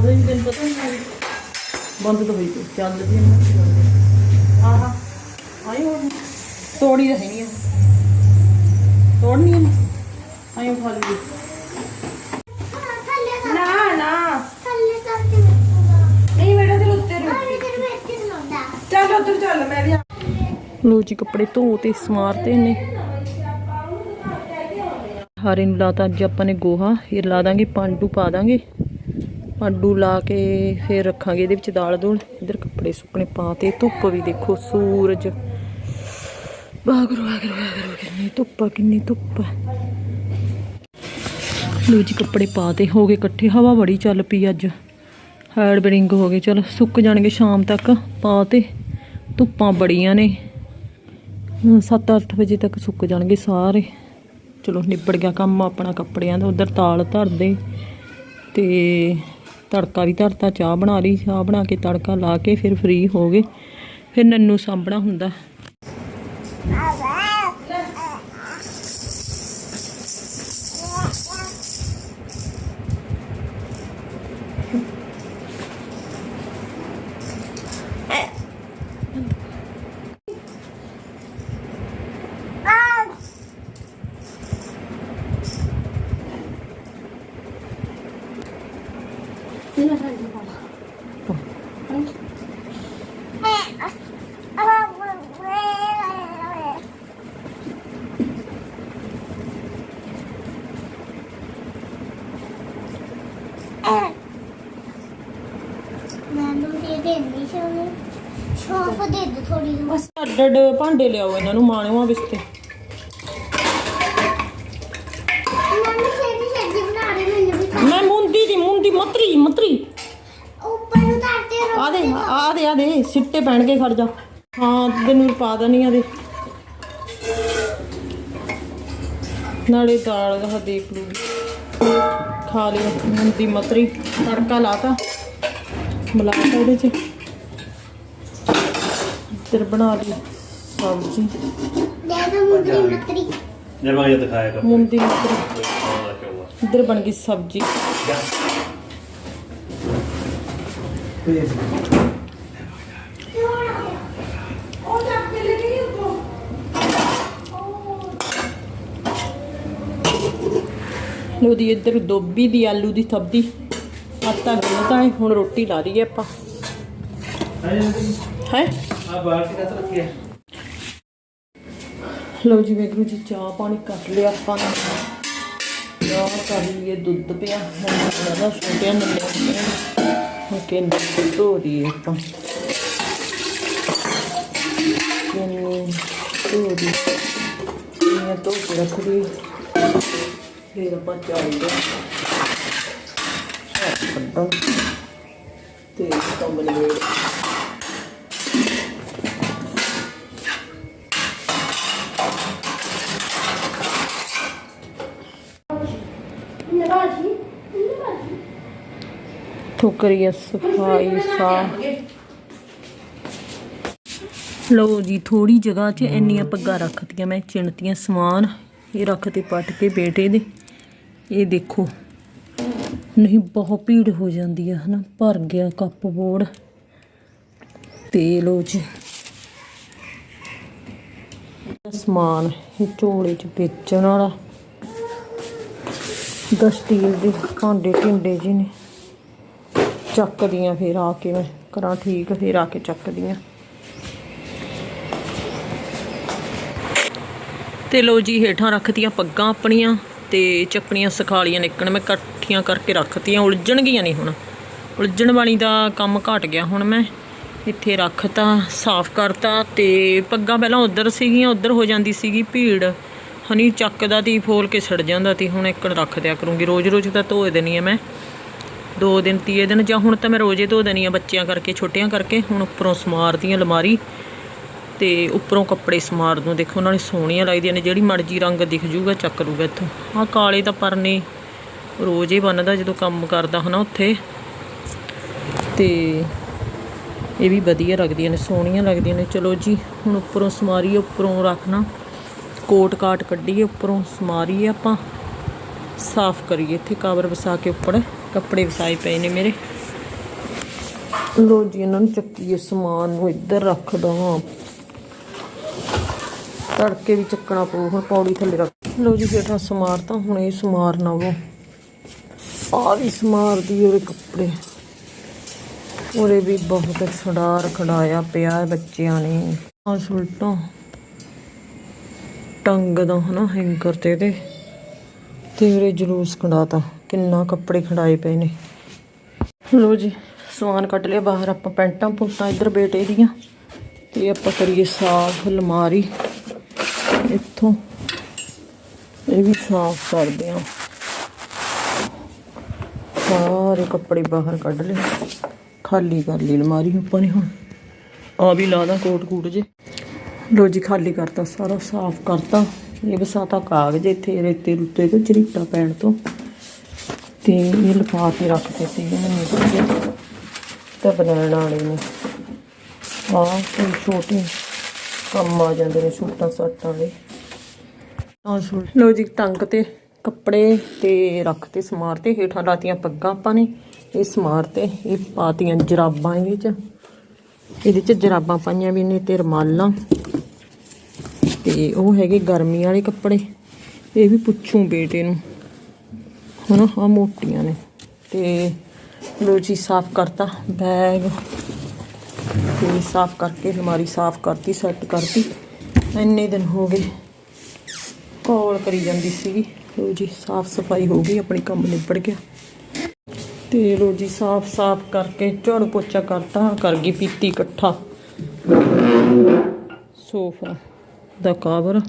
ਬੰਦ ਹੋਈ ਤੈਨੂੰ ਪਤਾ ਨਹੀਂ ਬੰਦ ਤਾਂ ਹੋਈ ਪਈ ਚੱਲਦੀ ਹੈ ਨਾ। ਆਹਾ ਆਈ ਹੋਰ ਤੋੜੀ ਤਾਂ ਹੈ ਨਹੀਂ ਤੋੜਨੀ ਹੈ ਆਈ ਉਠਾ ਲਈ ਨਾ ਨਾ। ਥੱਲੇ ਕਰਕੇ ਵੇਖੂਗਾ ਨਹੀਂ ਬੇਟਾ ਤੇ ਉੱਤੇ ਰੁਕ ਚੱਲ ਉੱਧਰ ਚੱਲ ਮੈਂ ਵੀ ਲੋ ਜੀ ਕੱਪੜੇ ਧੋ ਤੇ ਸਮਾਰਤੇ ਨੇ ਹਾਰੇ ਨੂੰ ਲਾਤਾ ਅੱਜ ਆਪਾਂ ਨੇ ਗੋਹਾ। ਫਿਰ ਲਾ ਦਾਂਗੇ ਪਾਂਡੂ ਪਾ ਦਾਂਗੇ। ਆਡੂ ਲਾ ਕੇ ਫਿਰ ਰੱਖਾਂਗੇ ਇਹਦੇ ਵਿੱਚ ਦਾਲ ਦੂਲ ਇਧਰ ਕੱਪੜੇ ਸੁੱਕਣੇ ਪਾ ਤੇ ਧੁੱਪ ਵੀ ਦੇਖੋ, ਸੂਰਜ। ਬਾਗਰੂ ਬਾਗਰੂ ਬਾਗਰੂ ਕਿੰਨੀ ਧੁੱਪ ਕਿੰਨੀ ਧੁੱਪ ਲੋ ਜੀ, ਕੱਪੜੇ ਪਾ ਤੇ ਹੋ ਗਏ ਇਕੱਠੇ। ਹਵਾ ਬੜੀ ਚੱਲ ਪਈ ਅੱਜ। ਹੈਡ ਬਰਿੰਗ ਹੋ ਗਏ। ਚਲ, ਸੁੱਕ ਜਾਣਗੇ ਸ਼ਾਮ ਤੱਕ। ਪਾ ਤੇ ਧੁੱਪਾਂ ਬੜੀਆਂ ਨੇ। 7-8 ਵਜੇ ਤੱਕ ਸੁੱਕ ਜਾਣਗੇ ਸਾਰੇ। ਚਲੋ, ਨਿਬੜ ਗਿਆ ਕੰਮ ਆਪਣਾ ਕੱਪੜਿਆਂ ਦਾ। ਉਧਰ ਤਾਲ ਧਰਦੇ। ਤੇ ਤੜਕਾ ਵੀ ਧਰਤਾ, ਚਾਹ ਬਣਾ ਲਈ, ਚਾਹ ਬਣਾ ਕੇ ਤੜਕਾ ਲਾ ਕੇ ਫਿਰ ਫ੍ਰੀ ਹੋ ਗਏ। ਫਿਰ ਨੰਨੂ ਸਾਂਭਣਾ ਹੁੰਦਾ। ਅੱਡ ਅੱਡ ਭਾਂਡੇ ਲਿਆਓ ਇਹਨਾਂ ਨੂੰ ਮਾਣਿਓ ਵਿਸਤੇ ਮੈਨੂੰ ਮੁੰਡੀ ਮੁੰਡੀ ਮਤਰੀ ਮਤਰੀ। ਉੱਪਰ ਨੂੰ ਧਰਤੇ ਰੋ ਆ ਦੇ ਆ ਸਿੱਟੇ ਪੈਣ ਕੇ ਖੜ ਜਾ। ਹਾਂ ਤੈਨੂੰ ਪਾ ਦਣੀ ਆ ਨਾਲੇ ਦਾਲ ਦਾ ਦੇਖ ਲੂ ਖਾ ਲਿਓ ਮੁੰਡੀ ਮਤਰੀ। ਤੜਕਾ ਲਾਤਾ। ਮਿਲਾਤਾ ਉਹਦੇ ਚ। ਫਿਰ ਬਣਾ ਲਈ ਸਬਜ਼ੀ। ਦੇ ਦੋ ਮੁੰਡੀ ਮਤਰੀ। ਜੇ ਮੈਂ ਇਹ ਦਿਖਾਇਆ ਕਰ। ਮੁੰਡੀ ਮਤਰੀ। ਇੱਧਰ ਬਣ ਗਈ ਸਬਜ਼ੀ। ਲੋ ਦੀ ਇੱਧਰ ਦੋਬੀ ਦੀ ਆਲੂ ਦੀ ਸਬਜ਼ੀ। ਆਟਾ ਗੁੰਨ ਤਾਂ ਹੁਣ ਰੋਟੀ ਲਾ ਰਹੀ ਹੈ ਆਪਾਂ। ਹੈ? ਆ ਬਾਲਟੀ ਕੱਤ ਰੱਖਿਆ ਲੋ ਜੀ ਵੇਖੋ ਜੀ, ਚਾਹ ਪਾਣੀ ਕੱਟ ਲਿਆ ਆਪਾਂ ਨੇ। ਚਾਹ ਕਰ ਲਈਏ ਦੁੱਧ ਪਿਆ। ਹੁਣ ਉਹਦਾ ਛੋਟਿਆ ਨੰਨੇ ਹੁਣ ਕਹਿੰਦੇ ਦੁੱਧ ਧੋ ਦੀ ਆਪਾਂ। ਕਿੰਨੀ ਧੋ ਦੀ ਇਹ ਧੋ ਰੱਖ ਦੀ ਫਿਰ ਆਪਾਂ ਚਾਹੀਦਾ ਕੱਢਾਂ ਤੇ ਕੰਮ ਨਿਬੇੜ ਠੋਕਰੀਆ ਸਫ਼ਾਈ ਸਾਫ਼ ਲਓ ਜੀ ਥੋੜੀ ਜਗ੍ਹਾ 'ਚ ਇੰਨੀਆਂ ਪੱਗਾਂ ਰੱਖਤੀਆਂ, ਮੈਂ ਚਿਣਤੀਆਂ ਸਮਾਨ ਇਹ ਰੱਖਤੇ ਪੱਟ ਕੇ ਬੇਟੇ ਦੇ। ਇਹ ਦੇਖੋ, ਨਹੀਂ, ਬਹੁਤ ਭੀੜ ਹੋ ਜਾਂਦੀ ਆ, ਹਨਾ? ਭਰ ਗਿਆ ਕੱਪ ਬੋਰਡ। ਤੇ ਲਓ ਜੀ, ਸਮਾਨ ਇਹ ਝੋਲੇ 'ਚ ਵੇਚਣ ਵਾਲਾ। ਦਾ ਸਟੀਲ ਦੇ ਭਾਂਡੇ ਢਿੰਡੇ ਜੀ ਨੇ। ਚੱਕਦੀਆਂ ਫਿਰ ਆ ਕੇ ਮੈਂ, ਕਰਾਂ ਠੀਕ, ਫਿਰ ਆ ਕੇ ਚੱਕਦੀ ਚੱਕਦੀਆਂ। ਤੇ ਲੋ ਜੀ, ਹੇਠਾਂ ਰੱਖਤੀਆਂ ਪੱਗਾਂ ਆਪਣੀਆਂ ਤੇ ਚੱਕਣੀਆਂ ਸਖਾਲੀਆਂ ਨਿਕਣ। ਮੈਂ ਇਕੱਠੀਆਂ ਕਰਕੇ ਰੱਖਤੀਆਂ ਉਲਝਣ ਗਈਆਂ ਨਹੀਂ ਹੁਣ। ਉਲਝਣ ਵਾਲੀ ਦਾ ਕੰਮ ਘਟ ਗਿਆ ਹੁਣ ਮੈਂ। ਇੱਥੇ ਰੱਖਤਾ, ਸਾਫ਼ ਕਰਤਾ ਤੇ ਪੱਗਾਂ ਪਹਿਲਾਂ ਉਧਰ ਸੀਗੀਆਂ, ਉਧਰ ਹੋ ਜਾਂਦੀ ਸੀਗੀ ਭੀੜ। ਹਨੀ ਚੱਕਦਾ ਤੀ, ਫੋਲ ਕੇ ਛੜ ਜਾਂਦਾ ਤੀ, ਹੁਣ ਇੱਕਣ ਰੱਖ ਦਿਆ ਕਰੂੰਗੀ। ਰੋਜ਼ ਰੋਜ਼ ਤਾਂ ਧੋਏ ਦੇਣੀ ਆ ਮੈਂ। ਦੋ ਦਿਨ, ਤੀਏ ਦਿਨ ਜਾਂ ਹੁਣ ਤਾਂ ਮੈਂ ਰੋਜ਼ੇ ਧੋ ਦੇਣੀ ਆ ਬੱਚਿਆਂ ਕਰਕੇ, ਛੋਟਿਆਂ ਕਰਕੇ, ਹੁਣ ਉੱਪਰੋਂ ਸਮਾਰਦੀ ਆ ਅਲਮਾਰੀ ਤੇ ਉੱਪਰੋਂ ਕੱਪੜੇ ਸਮਾਰ ਦੂੰ। ਦੇਖੋ, ਉਹਨਾਂ ਨੇ ਸੋਹਣੀਆਂ ਲੱਗਦੀਆਂ ਨੇ, ਜਿਹੜੀ ਮਰਜ਼ੀ ਰੰਗ ਦਿਖ ਜੂਗਾ, ਚੱਕ ਲੂਗਾ ਇੱਥੋਂ। ਆਹ ਕਾਲੇ ਤਾਂ ਪਰਨੇ ਰੋਜ਼ ਹੀ ਬੰਨਦਾ ਜਦੋਂ ਕੰਮ ਕਰਦਾ ਹਨਾ ਉੱਥੇ। ਤੇ ਇਹ ਵੀ ਵਧੀਆ ਲੱਗਦੀਆਂ ਨੇ, ਸੋਹਣੀਆਂ ਲੱਗਦੀਆਂ ਨੇ। ਚਲੋ ਜੀ, ਹੁਣ ਉੱਪਰੋਂ ਸਮਾਰੀ ਉੱਪਰੋਂ ਰੱਖਣਾ। ਕੋਟ ਕਾਟ ਕੱਢੀਏ, ਉੱਪਰੋਂ ਸਮਾਰੀਏ ਆਪਾਂ। ਸਾਫ਼ ਕਰੀਏ। ਇੱਥੇ ਕਵਰ ਵਸਾ ਕੇ ਉੱਪਰ ਕੱਪੜੇ ਵਸਾਏ ਪਏ ਨੇ ਮੇਰੇ। ਲੋ ਜੀ, ਇਹਨਾਂ ਨੂੰ ਚੱਕੀਏ ਸਮਾਨ ਨੂੰ, ਇੱਧਰ ਰੱਖਦਾ ਦਵਾਂ ਤੜਕੇ ਵੀ ਚੱਕਣਾ ਪਊ, ਹੁਣ ਪੌੜੀ ਥੱਲੇ ਰੱਖ। ਲੋ ਜੀ ਬੇਟਾ ਸਮਾਰ ਤਾਂ ਹੁਣ ਇਹ ਸਮਾਰਨਾ ਉਹ ਆ ਵੀ ਸਮਾਰਦੀ ਉਹਦੇ ਕੱਪੜੇ। ਉਹਦੇ ਵੀ ਬਹੁਤ ਖੜਾਰ ਖੜਾਇਆ ਪਿਆ ਬੱਚਿਆਂ ਨੇ। ਆ ਸੁਲਟਾਂ ਟੰਗ ਦਾ ਹਨਾ, ਹੈਂਗਰ ਤੇ ਇਹਦੇ। ਤੇ ਉਹਦੇ ਜਲੂਸ ਖੜਾਤਾ ਕਿੰਨਾ ਕੱਪੜੇ ਖੜਾਏ ਪਏ ਨੇ। ਲੋ ਜੀ, ਸਮਾਨ ਕੱਢ ਲਿਆ। ਬਾਹਰ ਆਪਾਂ ਪੈਂਟਾਂ ਪੁੰਟਾਂ ਇੱਧਰ ਬੇਟੇ ਦੀਆਂ। ਤੇ ਆਪਾਂ ਕਰੀਏ ਸਾਫ਼ ਅਲਮਾਰੀ। ਇੱਥੋਂ ਇਹ ਵੀ ਸਾਫ਼ ਕਰਦੇ ਆ ਸਾਰੇ ਕੱਪੜੇ ਬਾਹਰ ਕੱਢ ਲਏ। ਖਾਲੀ ਕਰ ਲਈ ਅਲਮਾਰੀ ਆਪਾਂ ਨੇ ਹੁਣ। ਆ ਵੀ ਲਾ ਦਾਂ ਕੋਟ ਕੂਟ ਜੇ। ਲੋ ਜੀ, ਖਾਲੀ ਕਰਤਾ ਸਾਰਾ, ਸਾਫ਼ ਕਰਤਾ। ਇਹ ਬਸਾਤਾ ਕਾਗਜ਼ ਇੱਥੇ ਰੇਤੇ ਰੁੱਤੇ ਤੋਂ ਚਰੀਟਾ ਪੈਣ ਤੋਂ ਤੇ ਇਹ ਲਿਫਾਫੇ ਰੱਖਦੇ ਸੀ ਮੈਂ ਨਿਕਲ ਤਾਂ ਬਣਾਉਣ ਵਾਲੇ ਨੇ। ਆ ਕੋਈ ਛੋਟੇ ਕੰਮ ਆ ਜਾਂਦੇ ਨੇ ਛੋਟਾ ਸਾਟਾਂ ਵਾਲੇ ਲੋ ਜੀ, ਟੰਗ ਤੇ ਕੱਪੜੇ ਤੇ ਰੱਖਤੇ ਸਮਾਰ ਤੇ ਹੇਠਾਂ ਲਾਤੀਆਂ ਪੱਗਾਂ ਆਪਾਂ ਨੇ। ਇਹ ਸਮਾਰ ਤੇ ਇਹ ਪਾਤੀਆਂ ਜਰਾਬਾਂ ਇਹਦੇ ਚ ਇਹਦੇ ਚ ਜਰਾਬਾਂ ਪਾਈਆਂ ਵੀ ਨੇ ਤੇ ਰਮਾਲਾਂ। ਤੇ ਉਹ ਹੈਗੇ ਗਰਮੀ ਵਾਲੇ ਕੱਪੜੇ। ਇਹ ਵੀ ਪੁੱਛੂ ਬੇਟੇ ਨੂੰ। ਹਨਾ ਆ ਮੋਟੀਆਂ ਨੇ। ਤੇ ਲੋ ਜੀ, ਸਾਫ਼ ਕਰਤਾ ਬੈਗ। ਤੇ ਸਾਫ਼ ਕਰਕੇ, ਅਲਮਾਰੀ ਸਾਫ਼ ਕਰਤੀ, ਸੈੱਟ ਕਰਤੀ। ਇੰਨੇ ਦਿਨ ਹੋ ਗਏ ਕੋਲ ਕਰੀ ਜਾਂਦੀ ਸੀਗੀ। ਲੋ ਜੀ, ਸਾਫ਼ ਸਫ਼ਾਈ ਹੋ ਗਈ, ਆਪਣੇ ਕੰਮ ਨਿਬੜ ਗਿਆ। ਤੇ ਲੋ ਜੀ, ਸਾਫ਼ ਸਾਫ਼ ਕਰਕੇ ਝਾੜੂ ਪੋਚਾ ਕਰਤਾ ਕਰ ਗਈ ਪੀਤੀ ਇਕੱਠਾ। ਸੋਫਾ। ਦਾ ਕਵਰ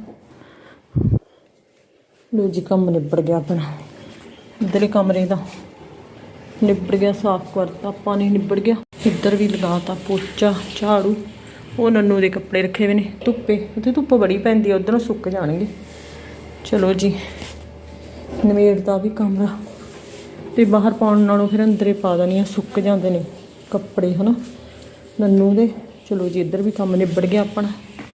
ਲੋ ਜੀ, ਕੰਮ ਨਿਬੜ ਗਿਆ ਆਪਣਾ। ਇੱਧਰਲੇ ਕਮਰੇ ਦਾ ਨਿਬੜ ਗਿਆ, ਸਾਫ਼ ਕਰਤਾ, ਆਪਾਂ ਨਿਬੜ ਗਿਆ। ਇੱਧਰ ਵੀ ਲਗਾਤਾ ਪੋਚਾ, ਝਾੜੂ। ਉਹ ਨੰਨੂ ਦੇ ਕੱਪੜੇ ਰੱਖੇ ਹੋਏ ਨੇ, ਧੁੱਪੇ। ਉੱਥੇ ਧੁੱਪ ਬੜੀ ਪੈਂਦੀ ਆ, ਉਧਰੋਂ ਸੁੱਕ ਜਾਣਗੇ। ਚਲੋ ਜੀ ਨਵੇੜ ਦਾ ਵੀ ਕਮਰਾ ਤੇ ਬਾਹਰ ਪਾਉਣ ਨਾਲੋਂ ਫਿਰ ਅੰਦਰੇ ਪਾ ਦੇਣੀ ਆ, ਸੁੱਕ ਜਾਂਦੇ ਨੇ ਕੱਪੜੇ, ਹਨਾ। ਨੰਨੂ ਦੇ। ਚਲੋ ਜੀ, ਇੱਧਰ ਵੀ ਕੰਮ ਨਿਬੜ ਗਿਆ ਆਪਣਾ।